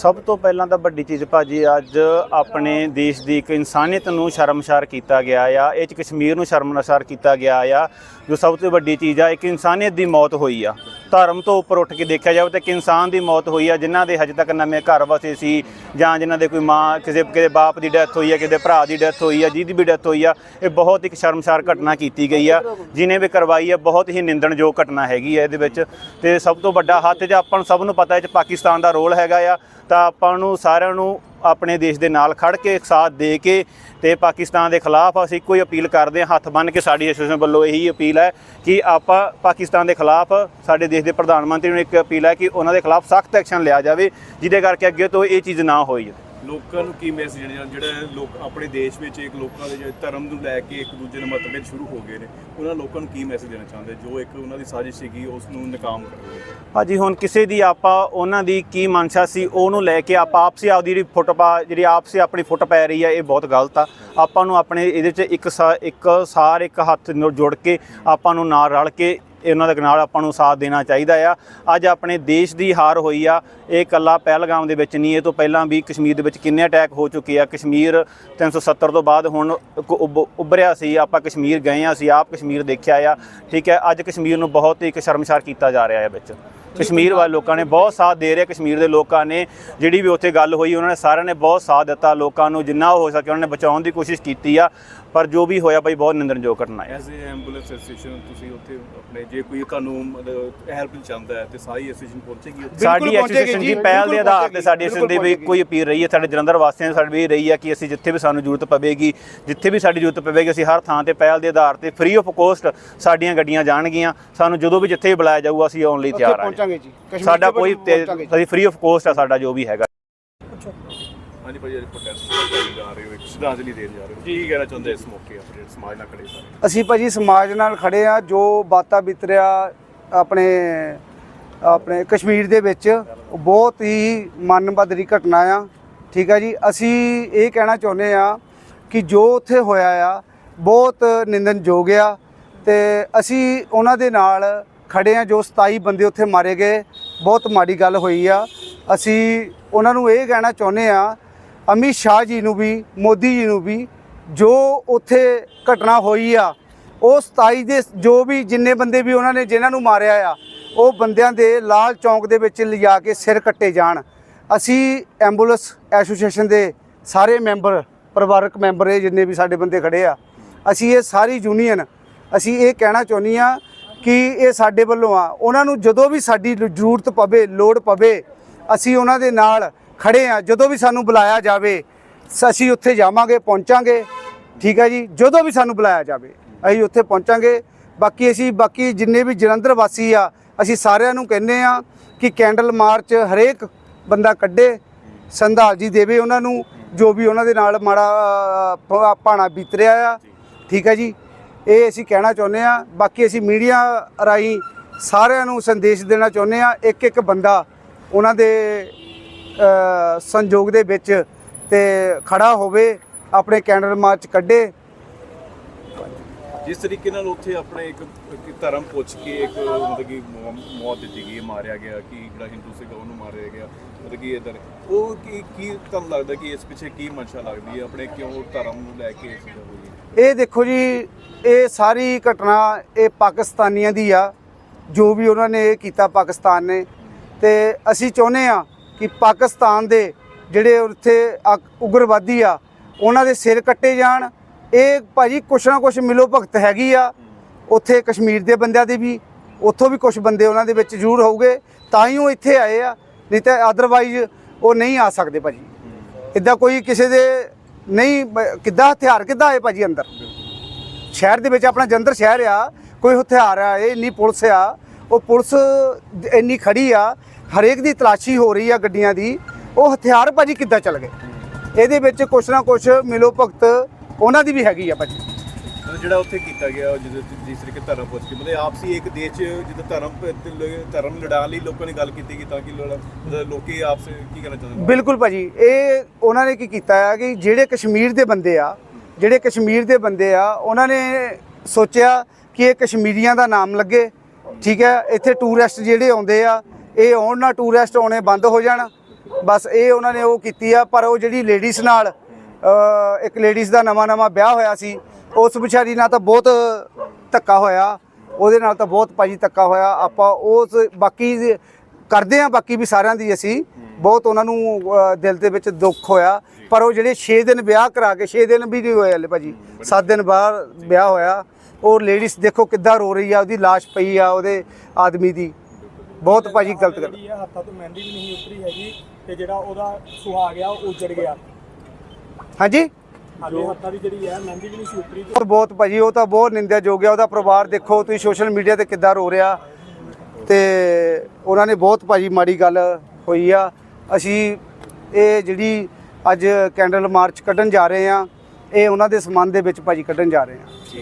ਸਭ ਤੋਂ ਪਹਿਲਾਂ ਤਾਂ ਵੱਡੀ ਚੀਜ਼ ਭਾਜੀ, ਅੱਜ ਆਪਣੇ ਦੇਸ਼ ਦੀ ਇੱਕ ਇਨਸਾਨੀਅਤ ਨੂੰ ਸ਼ਰਮਸ਼ਾਰ ਕੀਤਾ ਗਿਆ ਆ, ਇਹ ਚ ਕਸ਼ਮੀਰ ਨੂੰ ਸ਼ਰਮਸ਼ਾਰ ਕੀਤਾ ਗਿਆ ਆ, ਜੋ ਸਭ ਤੋਂ ਵੱਡੀ ਚੀਜ਼ ਆ, ਇੱਕ ਇਨਸਾਨੀਅਤ ਦੀ ਮੌਤ ਹੋਈ ਆ। ਧਰਮ ਤੋਂ ਉੱਪਰ ਉੱਠ ਕੇ ਦੇਖਿਆ ਜਾਵੇ ਤਾਂ ਇੱਕ ਇਨਸਾਨ ਦੀ ਮੌਤ ਹੋਈ ਆ, ਜਿਨ੍ਹਾਂ ਦੇ ਹਜੇ ਤੱਕ ਨਵੇਂ ਘਰ ਵਸੇ ਸੀ ਜਾਂ ਜਿਨ੍ਹਾਂ ਦੇ ਕੋਈ ਮਾਂ, ਕਿਸੇ ਕਿਸੇ ਬਾਪ ਦੀ ਡੈਥ ਹੋਈ ਆ, ਕਿਸੇ ਭਰਾ ਦੀ ਡੈਥ ਹੋਈ ਆ, ਜਿਹਦੀ ਵੀ ਡੈਥ ਹੋਈ ਆ, ਇਹ ਬਹੁਤ ਇੱਕ ਸ਼ਰਮਸ਼ਾਰ ਘਟਨਾ ਕੀਤੀ ਗਈ ਆ, ਜਿਨੇ ਵੀ ਕਰਵਾਈ ਆ, ਬਹੁਤ ਹੀ ਨਿੰਦਣਯੋਗ ਘਟਨਾ ਹੈਗੀ ਆ ਇਹਦੇ ਵਿੱਚ। ਤੇ ਸਭ ਤੋਂ ਵੱਡਾ ਹੱਥ ਜੇ ਆਪਾਂ ਨੂੰ ਸਭ ਨੂੰ ਪਤਾ ਹੈ 'ਚ ਪਾਕਿਸਤਾਨ ਦਾ ਰੋਲ ਹੈਗਾ ਆ, ਤਾਂ ਆਪਾਂ ਨੂੰ ਸਾਰਿਆਂ ਨੂੰ ਆਪਣੇ ਦੇਸ਼ ਦੇ ਨਾਲ ਖੜ ਕੇ ਸਾਥ ਦੇ ਕੇ ਤੇ ਪਾਕਿਸਤਾਨ ਦੇ ਖਿਲਾਫ ਅਸੀਂ ਇੱਕੋ ਹੀ ਅਪੀਲ ਕਰਦੇ ਹਾਂ, ਹੱਥ ਬੰਨ੍ਹ ਕੇ ਸਾਡੀ ਐਸੋਸੀਏਸ਼ਨ ਵੱਲੋਂ ਇਹੀ ਅਪੀਲ ਹੈ ਕਿ ਆਪਾਂ ਪਾਕਿਸਤਾਨ ਦੇ ਖਿਲਾਫ ਸਾਡੇ ਦੇਸ਼ ਦੇ ਪ੍ਰਧਾਨ ਮੰਤਰੀ ਨੂੰ ਇੱਕ ਅਪੀਲ ਹੈ ਕਿ ਉਹਨਾਂ ਦੇ ਖਿਲਾਫ ਸਖਤ ਐਕਸ਼ਨ ਲਿਆ ਜਾਵੇ, ਜਿਹਦੇ ਕਰਕੇ ਅੱਗੇ ਤੋਂ ਇਹ ਚੀਜ਼ ਨਾ ਹੋਈ ਲੋਕਾਂ ਨੂੰ ਕੀ ਮੈਸੇਜ ਦੇਣਾ ਜਿਹੜਾ ਲੋਕ ਆਪਣੇ ਦੇਸ਼ ਵਿੱਚ ਇੱਕ ਲੋਕਾਂ ਦੇ ਜਿਹੜੇ ਧਰਮ ਨੂੰ ਲੈ ਕੇ ਇੱਕ ਦੂਜੇ ਨਾਲ ਮਤਭੇਦ ਸ਼ੁਰੂ ਹੋ ਗਏ ਨੇ, ਉਹਨਾਂ ਲੋਕਾਂ ਨੂੰ ਕੀ ਮੈਸੇਜ ਦੇਣਾ ਚਾਹੁੰਦੇ? ਜੋ ਇੱਕ ਉਹਨਾਂ ਦੀ ਸਾਜ਼ਿਸ਼ ਸੀਗੀ, ਉਸ ਨੂੰ ਨਾਕਾਮ ਕਰੋ ਭਾਜੀ ਹੁਣ ਕਿਸੇ ਦੀ ਆਪਾਂ, ਉਹਨਾਂ ਦੀ ਕੀ ਮਨਸ਼ਾ ਸੀ, ਉਹਨੂੰ ਲੈ ਕੇ ਆਪਾਂ ਆਪਸੀ ਆਪਦੀ ਜਿਹੜੀ ਫੁੱਟ ਪਾ, ਜਿਹੜੀ ਆਪਸੀ ਆਪਣੀ ਫੁੱਟ ਪੈ ਰਹੀ ਆ, ਇਹ ਬਹੁਤ ਗਲਤ ਆ। ਆਪਾਂ ਨੂੰ ਆਪਣੇ ਇਹਦੇ 'ਚ ਇੱਕ ਸਾ- ਇੱਕ ਸਾਰ, ਇੱਕ ਹੱਥ ਨੂੰ ਜੋੜ ਕੇ ਆਪਾਂ ਨੂੰ ਨਾਲ ਰਲ ਕੇ ਇਹਨਾਂ ਦੇ ਨਾਲ ਆਪਾਂ ਨੂੰ ਸਾਥ ਦੇਣਾ ਚਾਹੀਦਾ ਆ। ਅੱਜ ਆਪਣੇ ਦੇਸ਼ ਦੀ ਹਾਰ ਹੋਈ ਆ। ਇਹ ਕੱਲਾ ਪਹਿਲਗਾਮ ਦੇ ਵਿੱਚ ਨਹੀਂ, ਇਹ ਤੋਂ ਪਹਿਲਾਂ ਵੀ ਕਸ਼ਮੀਰ ਦੇ ਵਿੱਚ ਕਿੰਨੇ ਅਟੈਕ ਹੋ ਚੁੱਕੇ ਆ। ਕਸ਼ਮੀਰ 370 ਤੋਂ ਬਾਅਦ ਹੁਣ ਇੱਕ ਉੱਭ- ਉੱਭਰਿਆ ਸੀ। ਆਪਾਂ ਕਸ਼ਮੀਰ ਗਏ ਆ, ਅਸੀਂ ਆਪ ਕਸ਼ਮੀਰ ਦੇਖਿਆ ਆ। ਠੀਕ ਹੈ, ਅੱਜ ਕਸ਼ਮੀਰ ਨੂੰ ਬਹੁਤ ਹੀ ਇੱਕ ਸ਼ਰਮਸ਼ਾਰ ਕੀਤਾ ਜਾ ਰਿਹਾ ਹੈ ਵਿੱਚ। ਕਸ਼ਮੀਰ ਵਾਲੇ ਲੋਕਾਂ ਨੇ ਬਹੁਤ ਸਾਥ ਦੇ ਰਿਹਾ। ਕਸ਼ਮੀਰ ਦੇ ਲੋਕਾਂ ਨੇ ਜਿਹੜੀ ਵੀ ਉੱਥੇ ਗੱਲ ਹੋਈ, ਉਹਨਾਂ ਨੇ ਸਾਰਿਆਂ ਨੇ ਬਹੁਤ ਸਾਥ ਦਿੱਤਾ। ਲੋਕਾਂ ਨੂੰ ਜਿੰਨਾ ਹੋ ਸਕਿਆ, ਉਹਨਾਂ ਨੇ ਬਚਾਉਣ ਦੀ ਕੋਸ਼ਿਸ਼ ਕੀਤੀ ਆ। ਪਰ ਜੋ ਵੀ ਹੋਇਆ ਬਈ ਬਹੁਤ ਨਿੰਦਣਯੋਗ ਘਟਨਾ ਹੈ। ਐਜ਼ ਏ ਐਂਬੂਲੈਂਸ ਐਸੋਸੀਏਸ਼ਨ ਤੁਸੀਂ ਉੱਥੇ ਆਪਣੇ ਜੇ ਕੋਈ ਤੁਹਾਨੂੰ ਮਤਲਬ ਹੈਲਪ ਚਾਹੁੰਦਾ ਹੈ ਤੇ ਸਾਰੀ ਐਸੋਸੀਏਸ਼ਨ ਪਹੁੰਚੇਗੀ ਉੱਥੇ। ਸਾਡੀ ਐਸੋਸੀਏਸ਼ਨ ਦੀ ਪਹਿਲ ਦੇ ਆਧਾਰ ਤੇ ਸਾਡੀ ਐਸੋਸੀਏਸ਼ਨ ਦੀ ਵੀ ਕੋਈ ਅਪੀਲ ਰਹੀ ਹੈ ਸਾਡੇ ਜਲੰਧਰ ਵਾਸੀਆਂ ਦੀ ਸਾਡੀ ਵੀ ਰਹੀ ਹੈ ਕਿ ਅਸੀਂ ਜਿੱਥੇ ਵੀ ਸਾਨੂੰ ਜ਼ਰੂਰਤ ਪਵੇਗੀ ਜਿੱਥੇ ਵੀ ਸਾਡੀ ਜ਼ਰੂਰਤ ਪਵੇਗੀ ਅਸੀਂ ਹਰ ਥਾਂ ਤੇ ਪਹਿਲ ਦੇ ਆਧਾਰ ਤੇ ਫ੍ਰੀ ਆਫ ਕੋਸਟ ਸਾਡੀਆਂ ਗੱਡੀਆਂ ਜਾਣਗੀਆਂ। ਸਾਨੂੰ ਜਦੋਂ ਵੀ ਜਿੱਥੇ ਵੀ ਬੁਲਾਇਆ ਜਾਊਗਾ ਅਸੀਂ ਆਉਣ ਲਈ ਤਿਆਰ ਹਾਂ ਪਹੁੰਚਾਂਗੇ ਜੀ ਕਸ਼ਮੀਰ ਸਾਡਾ ਕੋਈ। ਅਸੀਂ ਫ੍ਰੀ ਆਫ ਕੋਸਟ ਆ ਸਾਡਾ ਜੋ ਵੀ ਹੈਗਾ। ਹਾਂਜੀ ਭਾਈ ਅੱਜ ਪ੍ਰੋਟੈਸਟ ਕਰਨ ਜਾ ਰਹੇ ਹੋ, ਇੱਕ ਸ਼ਰਧਾਂਜਲੀ ਦੇਣ ਜਾ ਰਹੇ ਹੋ। ਕੀ ਕਹਿਣਾ ਚਾਹੁੰਦੇ ਇਸ ਮੌਕੇ ਆਪਣੇ ਸਮਾਜ ਨਾਲ ਖੜੇ ਸਾਰੇ? ਅਸੀਂ ਭਾਜੀ ਸਮਾਜ ਨਾਲ ਖੜੇ ਆ, ਜੋ ਬਾਤਾ ਬਿਤਰਿਆ ਆਪਣੇ ਆਪਣੇ ਕਸ਼ਮੀਰ ਦੇ ਵਿੱਚ, ਬਹੁਤ ਹੀ ਮਨਬਦਰੀ ਘਟਨਾ ਆ। ਠੀਕ ਆ ਜੀ, ਅਸੀਂ ਇਹ ਕਹਿਣਾ ਚਾਹੁੰਦੇ ਆ ਕਿ ਜੋ ਉੱਥੇ ਹੋਇਆ ਆ, ਬਹੁਤ ਨਿੰਦਨਯੋਗ ਆ ਤੇ ਅਸੀਂ ਉਹਨਾਂ ਦੇ ਨਾਲ ਖੜੇ ਆ ਜੋ 27 ਬੰਦੇ ਉੱਥੇ ਮਾਰੇ ਗਏ। ਬਹੁਤ ਮਾੜੀ ਗੱਲ ਹੋਈ ਆ। ਅਸੀਂ ਉਹਨਾਂ ਨੂੰ ਇਹ ਕਹਿਣਾ ਚਾਹੁੰਦੇ ਆ ਅਮਿਤ ਸ਼ਾਹ ਜੀ ਨੂੰ ਵੀ, ਮੋਦੀ ਜੀ ਨੂੰ ਵੀ ਜੋ ਉੱਥੇ ਘਟਨਾ ਹੋਈ ਆ, ਉਹ 27 ਦੇ ਜੋ ਵੀ ਜਿੰਨੇ ਬੰਦੇ ਵੀ ਉਹਨਾਂ ਨੇ ਜਿਨ੍ਹਾਂ ਨੂੰ ਮਾਰਿਆ ਆ, ਉਹ ਬੰਦਿਆਂ ਦੇ ਲਾਲ ਚੌਂਕ ਦੇ ਵਿੱਚ ਲਿਜਾ ਕੇ ਸਿਰ ਕੱਟੇ ਜਾਣ। ਅਸੀਂ ਐਂਬੂਲੈਂਸ ਐਸੋਸੀਏਸ਼ਨ ਦੇ ਸਾਰੇ ਮੈਂਬਰ, ਪਰਿਵਾਰਕ ਮੈਂਬਰ ਇਹ ਜਿੰਨੇ ਵੀ ਸਾਡੇ ਬੰਦੇ ਖੜੇ ਆ, ਅਸੀਂ ਇਹ ਸਾਰੀ ਯੂਨੀਅਨ, ਅਸੀਂ ਇਹ ਕਹਿਣਾ ਚਾਹੁੰਦੀ ਆ ਕਿ ਇਹ ਸਾਡੇ ਵੱਲੋਂ ਆ। ਉਹਨਾਂ ਨੂੰ ਜਦੋਂ ਵੀ ਸਾਡੀ ਜ਼ਰੂਰਤ ਪਵੇ, ਲੋੜ ਪਵੇ, ਅਸੀਂ ਉਹਨਾਂ ਦੇ ਨਾਲ ਖੜੇ ਆ ਜਦੋਂ ਵੀ ਸਾਨੂੰ ਬੁਲਾਇਆ ਜਾਵੇ ਅਸੀਂ ਉੱਥੇ ਜਾਵਾਂਗੇ ਪਹੁੰਚਾਂਗੇ ਠੀਕ ਹੈ ਜੀ ਜਦੋਂ ਵੀ ਸਾਨੂੰ ਬੁਲਾਇਆ ਜਾਵੇ ਅਸੀਂ ਉੱਥੇ ਪਹੁੰਚਾਂਗੇ। ਬਾਕੀ ਅਸੀਂ ਬਾਕੀ ਜਿੰਨੇ ਵੀ ਜਲੰਧਰ ਵਾਸੀ ਆ ਅਸੀਂ ਸਾਰਿਆਂ ਨੂੰ ਕਹਿੰਦੇ ਆ ਕਿ ਕੈਂਡਲ ਮਾਰਚ ਹਰੇਕ ਬੰਦਾ ਕੱਢੇ ਸੰਧਾਲ ਜੀ ਦੇਵੇ ਉਹਨਾਂ ਨੂੰ ਜੋ ਵੀ ਉਹਨਾਂ ਦੇ ਨਾਲ ਮਾੜਾ ਅ, ਬੀਤ ਰਿਹਾ ਆ ਠੀਕ ਹੈ ਜੀ। ਇਹ ਅਸੀਂ ਕਹਿਣਾ ਚਾਹੁੰਦੇ ਆ ਬਾਕੀ ਅਸੀਂ ਮੀਡੀਆ ਰਾਹੀਂ ਸਾਰਿਆਂ ਨੂੰ ਸੰਦੇਸ਼ ਦੇਣਾ ਚਾਹੁੰਦੇ ਆ ਇੱਕ ਇੱਕ ਬੰਦਾ ਉਹਨਾਂ ਦੇ ਸੰਯੋਗ ਦੇ ਵਿੱਚ ਤੇ ਖੜਾ ਹੋਵੇ ਆਪਣੇ ਕੈਂਡਲ ਮਾਰਚ ਕੱਢੇ। ਜਿਸ ਤਰੀਕੇ ਨਾਲ ਉੱਥੇ ਆਪਣੇ ਇੱਕ ਧਰਮ ਪੁੱਛ ਕੇ ਇੱਕ ਮੌ- ਮੌਤ ਦਿੱਤੀ ਗਈ ਮਾਰਿਆ ਗਿਆ ਕਿ ਜਿਹੜਾ ਹਿੰਦੂ ਸੀਗਾ ਉਹਨੂੰ ਮਾਰਿਆ ਗਿਆ ਮਤਲਬ ਕਿ ਇਧਰ। ਉਹ ਕੀ ਕੀ ਤੁਹਾਨੂੰ ਲੱਗਦਾ ਕਿ ਇਸ ਪਿੱਛੇ ਕੀ ਮਨਸ਼ਾ ਲੱਗਦੀ ਹੈ ਆਪਣੇ ਕਿਉਂ ਧਰਮ ਨੂੰ ਲੈ ਕੇ ਇਹ ਦੇਖੋ ਜੀ ਇਹ ਸਾਰੀ ਘਟਨਾ ਇਹ ਪਾਕਿਸਤਾਨੀਆਂ ਦੀ ਆ। ਜੋ ਵੀ ਉਹਨਾਂ ਨੇ ਇਹ ਕੀਤਾ ਪਾਕਿਸਤਾਨ ਨੇ। ਤੇ ਅਸੀਂ ਚਾਹੁੰਦੇ ਆ ਕਿ ਪਾਕਿਸਤਾਨ ਦੇ ਜਿਹੜੇ ਉੱਥੇ ਅਕ- ਉਗਰਵਾਦੀ ਆ, ਉਹਨਾਂ ਦੇ ਸਿਰ ਕੱਟੇ ਜਾਣ। ਇਹ ਭਾਜੀ ਕੁਛ ਨਾ ਕੁਛ ਮਿਲੋ ਭਗਤ ਹੈਗੀ ਆ। ਉੱਥੇ ਕਸ਼ਮੀਰ ਦੇ ਬੰਦਿਆਂ ਦੇ ਵੀ, ਉੱਥੋਂ ਵੀ ਕੁਝ ਬੰਦੇ ਉਹਨਾਂ ਦੇ ਵਿੱਚ ਜ਼ਰੂਰ ਹੋਊਗੇ। ਤਾਂ ਹੀ ਉਹ ਇੱਥੇ ਆਏ ਆ, ਨਹੀਂ ਤਾਂ ਅਦਰਵਾਈਜ਼ ਉਹ ਨਹੀਂ ਆ ਸਕਦੇ ਭਾਜੀ। ਇਦਾਂ ਕੋਈ ਕਿਸੇ ਦੇ ਨਹੀਂ ਕਿੱਦਾਂ ਹਥਿਆਰ ਕਿੱਦਾਂ ਆਏ ਭਾਜੀ ਅੰਦਰ? ਸ਼ਹਿਰ ਦੇ ਵਿੱਚ ਆਪਣਾ ਜਲੰਧਰ ਸ਼ਹਿਰ ਆ, ਕੋਈ ਹਥਿਆਰ ਆ, ਇਹ ਨਹੀਂ ਪੁਲਿਸ ਆ ਉਹ ਪੁਲਿਸ ਇੰਨੀ ਖੜੀ ਆ ਹਰੇਕ ਦੀ ਤਲਾਸ਼ੀ ਹੋ ਰਹੀ ਆ ਗੱਡੀਆਂ ਦੀ ਉਹ ਹਥਿਆਰ ਭਾਜੀ ਕਿੱਦਾਂ ਚੱਲ ਗਏ? ਇਹਦੇ ਵਿੱਚ ਕੁਛ ਨਾ ਕੁਛ ਮਿਲੋ ਭਗਤ ਉਹਨਾਂ ਦੀ ਵੀ ਹੈਗੀ ਆ ਭਾਜੀ। ਜਿਹੜਾ ਉੱਥੇ ਕੀਤਾ ਗਿਆ ਜਿਹਦੇ ਜਿਸ ਤਰੀਕੇ ਧਰਮ ਪੁੱਛ ਕੇ ਮਤਲਬ ਆਪਸੀ ਇੱਕ ਦੇਸ਼ ਜਿੱਦਾਂ ਧਰਮ ਧਰਮ ਲੜਾਉਣ ਲਈ ਲੋਕਾਂ ਨੇ ਗੱਲ ਕੀਤੀ ਕਿ ਤਾਂ ਕਿ ਲੋਕੀ ਆਪਸ ਕੀ ਕਰਨਾ ਚਾਹੁੰਦੇ ਬਿਲਕੁਲ ਭਾਜੀ ਇਹ ਉਹਨਾਂ ਨੇ ਕੀ ਕੀਤਾ ਹੈ ਕਿ ਜਿਹੜੇ ਕਸ਼ਮੀਰ ਦੇ ਬੰਦੇ ਆ ਜਿਹੜੇ ਕਸ਼ਮੀਰ ਦੇ ਬੰਦੇ ਆ ਉਹਨਾਂ ਨੇ ਸੋਚਿਆ ਕਿ ਇਹ ਕਸ਼ਮੀਰੀਆਂ ਦਾ ਨਾਮ ਲੱਗੇ ਠੀਕ ਹੈ ਇੱਥੇ ਟੂਰਿਸਟ ਜਿਹੜੇ ਆਉਂਦੇ ਆ ਇਹ ਆਉਣ ਨਾ ਟੂਰਿਸਟ ਆਉਣੇ ਬੰਦ ਹੋ ਜਾਣ। ਬਸ ਇਹ ਉਹਨਾਂ ਨੇ ਉਹ ਕੀਤੀ ਆ ਪਰ ਉਹ ਜਿਹੜੀ ਲੇਡੀਜ਼ ਨਾਲ ਇੱਕ ਲੇਡੀਜ਼ ਦਾ ਨਵਾਂ ਨਵਾਂ ਵਿਆਹ ਹੋਇਆ ਸੀ ਉਸ ਵਿਚਾਰੀ ਨਾਲ ਤਾਂ ਬਹੁਤ ਧੱਕਾ ਹੋਇਆ। ਉਹਦੇ ਨਾਲ ਤਾਂ ਬਹੁਤ ਭਾਜੀ ਧੱਕਾ ਹੋਇਆ। ਆਪਾਂ ਉਸ ਬਾਕੀ ਕਰਦੇ ਆ ਬਾਕੀ ਵੀ ਸਾਰਿਆਂ ਦੀ ਅਸੀਂ। ਬਹੁਤ ਉਹਨਾਂ ਨੂੰ ਦਿਲ ਦੇ ਵਿੱਚ ਦੁੱਖ ਹੋਇਆ। ਪਰ ਉਹ ਜਿਹੜੇ 6 ਦਿਨ ਵਿਆਹ ਕਰਾ ਕੇ 6 ਦਿਨ ਵੀ ਨਹੀਂ ਹੋਏ ਹਲੇ ਭਾਜੀ। 7 ਦਿਨ ਬਾਅਦ ਵਿਆਹ ਹੋਇਆ। ਉਹ ਲੇਡੀਜ਼ ਦੇਖੋ ਕਿੱਦਾਂ ਰੋ ਰਹੀ ਆ ਉਹਦੀ ਲਾਸ਼ ਪਈ ਆ ਉਹਦੇ ਆਦਮੀ ਦੀ। ਬਹੁਤ ਭਾਜੀ ਗਲਤ ਗੱਲ। ਆ ਹੱਥਾਂ ਤੋਂ ਮਹਿੰਦੀ ਵੀ ਨਹੀਂ ਉਤਰੀ ਹੈਗੀ ਤੇ ਜਿਹੜਾ ਉਹਦਾ ਸੁਹਾਗ ਆ ਉਹ ਉਜੜ ਗਿਆ। ਹਾਂਜੀ? ਹਾਲੇ ਹੱਥਾਂ ਦੀ ਜਿਹੜੀ ਹੈ ਮਹਿੰਦੀ ਵੀ ਨਹੀਂ ਸੀ ਉਤਰੀ। ਤੇ ਬਹੁਤ ਬਹੁਤ ਭਾਜੀ ਉਹ ਤਾਂ ਬਹੁਤ ਨਿੰਦਿਆਯੋਗ ਆ ਉਹਦਾ ਪਰਿਵਾਰ ਦੇਖੋ ਤੁਸੀਂ ਸੋਸ਼ਲ ਮੀਡੀਆ ਤੇ ਕਿੱਦਾਂ ਰੋ ਰਿਹਾ। ਤੇ ਉਹਨਾਂ ਨੇ ਬਹੁਤ ਭਾਜੀ ਮਾੜੀ ਗੱਲ ਹੋਈ ਆ। ਅਸੀਂ ਇਹ ਜਿਹੜੀ ਅੱਜ ਕੈਂਡਲ ਮਾਰਚ ਕੱਢਣ ਜਾ ਰਹੇ ਆ ਇਹ ਉਹਨਾਂ ਦੇ ਸਮਾਨ ਦੇ ਵਿੱਚ ਭਾਜੀ ਕੱਢਣ ਜਾ ਰਹੇ ਆ।